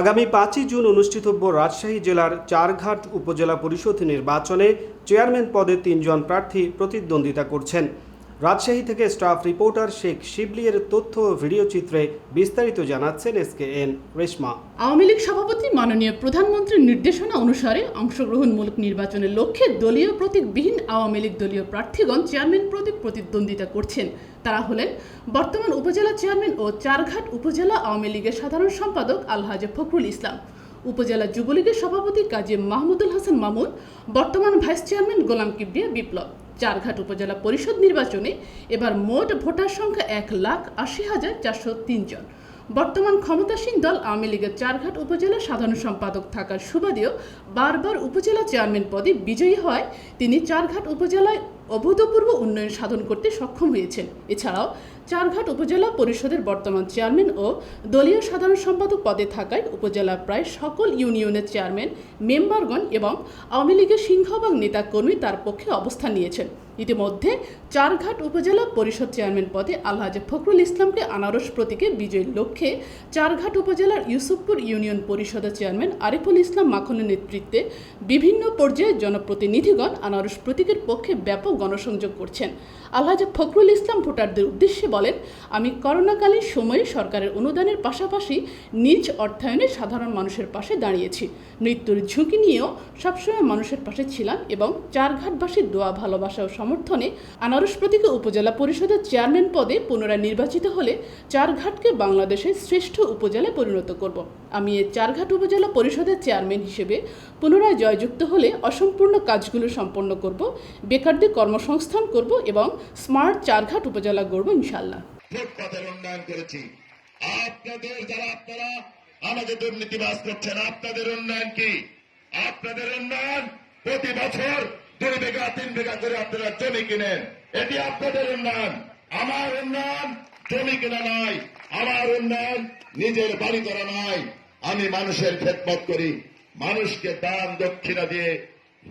আগামী পাঁচই জুন অনুষ্ঠিতব্য রাজশাহী জেলার চারঘাট উপজেলা পরিষদ নির্বাচনে চেয়ারম্যান পদে তিনজন প্রার্থী প্রতিদ্বন্দ্বিতা করছেন। রাজশাহী থেকে স্টাফ রিপোর্টার শেখ শিবলিয়ের তথ্য ভিডিও চিত্রে বিস্তারিত জানাচ্ছেন S K N Reshma. Awami League সভাপতি, মাননীয় প্রধানমন্ত্রীর নির্দেশনা অনুসারে অংশগ্রহণমূলক নির্বাচনের লক্ষ্যে দলীয় প্রতীকবিহীন আওয়ামী লীগ দলীয় প্রার্থীগণ চেয়ারম্যান প্রতীক প্রতিদ্বন্দ্বিতা করছেন। তারা হলেন বর্তমান উপজেলা চেয়ারম্যান ও চারঘাট উপজেলা আওয়ামী লীগের সাধারণ সম্পাদক আলহাজে ফখরুল ইসলাম। উপজেলা যুবলীগের সভাপতি কাজী মাহমুদুল হাসান মামুন, বর্তমান ভাইস চেয়ারম্যান গোলাম কিবরিয়া বিপ্লব। চারঘাট উপজেলা পরিষদ নির্বাচনে এবার মোট ভোটার সংখ্যা এক লাখ আশি হাজার চারশো তিনজন বর্তমান ক্ষমতাসীন দল আওয়ামী লীগের চারঘাট উপজেলা সাধারণ সম্পাদক থাকার সুবাদেও বারবার উপজেলা চেয়ারম্যান পদে বিজয়ী হয় তিনি চারঘাট উপজেলায় অভূতপূর্ব উন্নয়ন সাধন করতে সক্ষম হয়েছেন। এছাড়াও চারঘাট উপজেলা পরিষদের বর্তমান চেয়ারম্যান ও দলীয় সাধারণ সম্পাদক পদে থাকায় উপজেলার প্রায় সকল ইউনিয়নের চেয়ারম্যান, মেম্বারগণ এবং আওয়ামী লীগের সিংহভাগ নেতাকর্মী তার পক্ষে অবস্থান নিয়েছেন। ইতিমধ্যে চারঘাট উপজেলা পরিষদ চেয়ারম্যান পদে আলহাজ ফখরুল ইসলামকে আনারস প্রতীকে বিজয়ীর লক্ষ্যে চারঘাট উপজেলার ইউসুফপুর ইউনিয়ন পরিষদের চেয়ারম্যান আরিফুল ইসলাম মাখনের নেতৃত্বে বিভিন্ন পর্যায়ে জনপ্রতিনিধিগণ আনারস প্রতীকের পক্ষে ব্যাপক গণসংযোগ করছেন। আলহাজ ফখরুল ইসলাম ভোটারদের উদ্দেশ্যে বলেন, আমি করোনাকালীন সময়ে সরকারের অনুদানের পাশাপাশি নিজ অর্থায়নে সাধারণ মানুষের পাশে দাঁড়িয়েছি। মৃত্যুর ঝুঁকি নিয়েও সবসময় মানুষের পাশে ছিলাম এবং চারঘাটবাসীর দোয়া, ভালোবাসা ও সমর্থনে আনারস প্রতীকে উপজেলা পরিষদের চেয়ারম্যান পদে পুনরায় নির্বাচিত হলে চারঘাটকে বাংলাদেশের শ্রেষ্ঠ উপজেলায় পরিণত করব। আমি এই চারঘাট উপজেলা পরিষদের চেয়ারম্যান হিসেবে পুনরায় জয়যুক্ত হলে অসম্পূর্ণ কাজগুলো সম্পন্ন করব। বেকারদের কর্মসংস্থান করব এবং স্মার্ট চারঘাট উপজেলা গড়ব ইনশাল্লাহ ফুটপাতের উন্নয়ন করেছি। আপনাদের যারা আপনারা আমাকে করছেন, আপনাদের উন্নয়ন কি? আপনাদের উন্নয়ন প্রতি বছর দুই বিঘা, তিন বিঘা করে আপনারা জমি কিনেন। এটি আপনাদের উন্নয়ন। আমার উন্নয়ন জমি কিনা নয়, আমার উন্নয়ন নিজের বাড়ি করা নয়। আমি মানুষের খেদমত করি, মানুষকে দান দক্ষিণা দিয়ে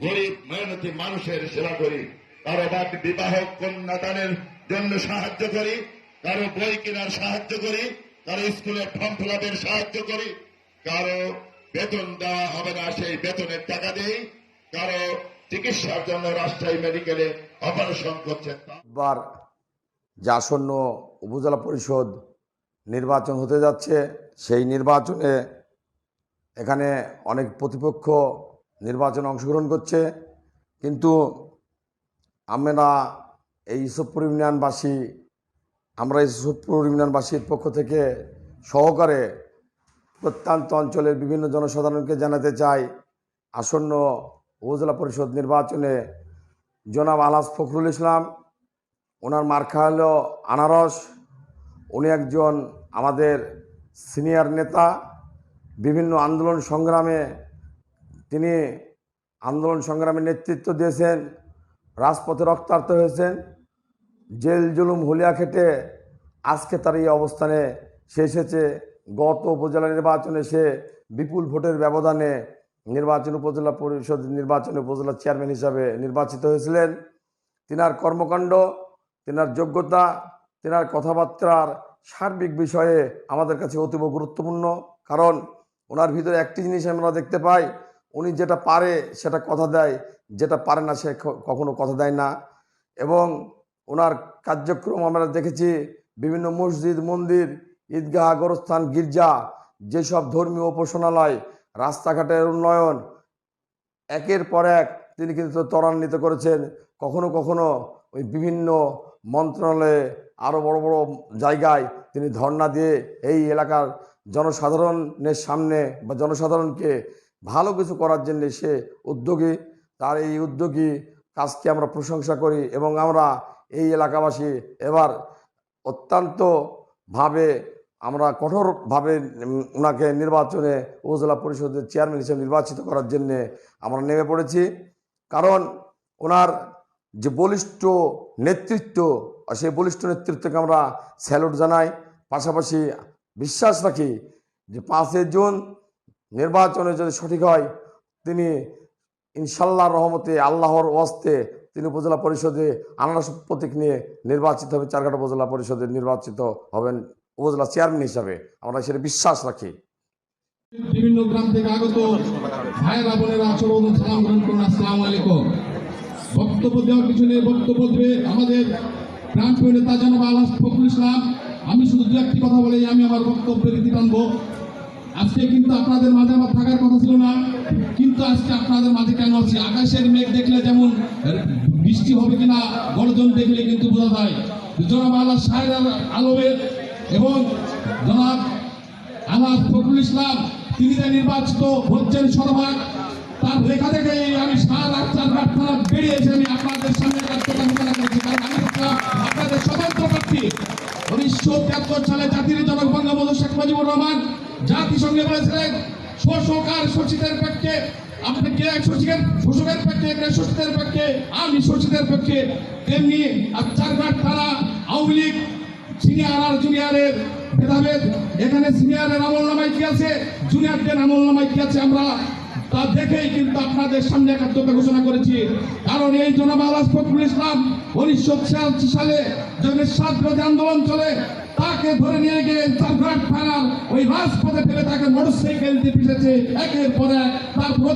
গরিব, মেহনতি মানুষের সেবা করি। কারও বাদ বিবাহ কন্যাদানের জন্য সাহায্য করি, কারও বই কেনার সাহায্য করি, কারও স্কুলের ফর্ম ফিলাপের সাহায্য করি, কারও বেতন দেওয়া হবে না, সেই বেতনের টাকা দেই কারও চিকিৎসার জন্য রাজশাহী মেডিকেলে অপারেশন করছেন বার যে আসন্ন উপজেলা পরিষদ নির্বাচন হতে যাচ্ছে। সেই নির্বাচনে এখানে অনেক প্রতিপক্ষ নির্বাচনে অংশগ্রহণ করছে। কিন্তু আমরা এই ইউসুফপুর ইউনিয়নবাসী, আমরা ইউসুফপুর ইউনিয়নবাসীর পক্ষ থেকে সহকারে প্রত্যন্ত অঞ্চলের বিভিন্ন জনসাধারণকে জানাতে চাই। আসন্ন উপজেলা পরিষদ নির্বাচনে জনাব আলহাজ ফখরুল ইসলাম, ওনার মার্কা হলো আনারস। উনি একজন আমাদের সিনিয়র নেতা। বিভিন্ন আন্দোলন সংগ্রামে তিনি আন্দোলন সংগ্রামে নেতৃত্ব দিয়েছেন। রাজপথে রক্তার্ত হয়েছেন। জেল জুলুম হুলিয়া খেটে আজকে তার এই অবস্থানে সে এসেছে। গত উপজেলা নির্বাচনে সে বিপুল ভোটের ব্যবধানে নির্বাচন উপজেলা পরিষদ নির্বাচনে উপজেলা চেয়ারম্যান হিসাবে নির্বাচিত হয়েছিলেন। তিনার কর্মকাণ্ড, তিনার যোগ্যতা, তিনার কথাবার্তার সার্বিক বিষয়ে আমাদের কাছে অতীব গুরুত্বপূর্ণ। কারণ ওনার ভিতরে একটি জিনিস আমরা দেখতে পাই উনি যেটা পারে সেটা কথা দেয়, যেটা পারে না সে কখনো কথা দেয় না। এবং ওনার কার্যক্রম আমরা দেখেছি, বিভিন্ন মসজিদ, মন্দির, ঈদগাহ, গোরস্থান, গির্জা, যেসব ধর্মীয় উপাসনালয়, রাস্তাঘাটের উন্নয়ন, একের পর এক তিনি কিন্তু ত্বরান্বিত করেছেন। কখনো কখনো ওই বিভিন্ন মন্ত্রণালয়ে আরও বড় বড় জায়গায় তিনি ধর্ণা দিয়ে এই এলাকার জনসাধারণের সামনে বা জনসাধারণকে ভালো কিছু করার জন্য সে উদ্যোগী। তার এই উদ্যোগী কাজকে আমরা প্রশংসা করি এবং আমরা এই এলাকাবাসী এবার অত্যন্তভাবে আমরা কঠোরভাবে ওনাকে নির্বাচনে উপজেলা পরিষদের চেয়ারম্যান হিসেবে নির্বাচিত করার জন্যে আমরা নেমে পড়েছি। কারণ ওনার যে বলিষ্ঠ নেতৃত্ব সেই বলিষ্ঠ নেতৃত্বকে আমরা স্যালুট জানাই। পাশাপাশি বিশ্বাস রাখি যে পাঁচই জুন নির্বাচনে যদি সঠিক হয়, তিনি ইনশাল্লাহ রহমতে, আল্লাহর ওয়াস্তে তিনি উপজেলা পরিষদে আনারস প্রতীক নিয়ে নির্বাচিত হবে চারঘাটা উপজেলা পরিষদে নির্বাচিত হবেন উপজেলা চেয়ারম্যান হিসাবে। আমরা সেটা বিশ্বাস রাখি। বিভিন্ন গ্রাম থেকে আগত সর্বপ্রথম সালাম গ্রহণ করুন আলাইকুম। বক্তব্য দেওয়ার পিছনে বক্তব্য দেবে আমাদের নেতা আলাস ফখরুল ইসলাম। আমি শুধু দু একটি কথা বলে আমি আমার বক্তব্যের রীতি টানবো। আজকে কিন্তু আপনাদের মাঝে আমার থাকার কথা ছিল না। কিন্তু আজকে আপনাদের মাঝে কেন আছি? আকাশের মেঘ দেখলে যেমন বৃষ্টি হবে কিনা, গর্জন দেখলে কিন্তু বোঝা যায়। জনাব আল্লাহ সাহেব আলমের এবং জনাব আমার ফখরুল ইসলাম, তিনি যে নির্বাচিত হচ্ছেন শতভাগ তার লেখা থেকে আমি সারা রাত চার রাত থানা আমি আপনাদের সামনে আপনাদের স্বতন্ত্র প্রার্থী। উনিশশো তিয়াত্তর সালে জাতির জনক বঙ্গবন্ধু শেখ মুজিবুর রহমান জাতিসংঘে বলেছিলেন শোষকার শোষিতের পক্ষে আপনি কে? শোষকের শোষকের পক্ষে, কে? শোষিতের পক্ষে, আমি শোষিতের পক্ষে। তেমনি চারঘাট থানা আওয়ামী লীগ সিনিয়র আর জুনিয়রের ভেদাভেদ। এখানে সিনিয়রের আমল নামায় কি আছে? জুনিয়রদের আমল নামায় কি আছে আমরা তা দেখেই কিন্তু আপনাদের সামনে একাত্মতা ঘোষণা করেছি। কারণ এই জনাব আলাস ফখরুল ইসলাম উনিশশো ছিয়াশি সালে যখন সাতবাদী আন্দোলন চলে, তাকে ধরে নিয়ে গিয়ে চারঘাট থানার ফেলে তাকে মোটরসাইকেল দিয়ে পিটেছে একের পর এক তার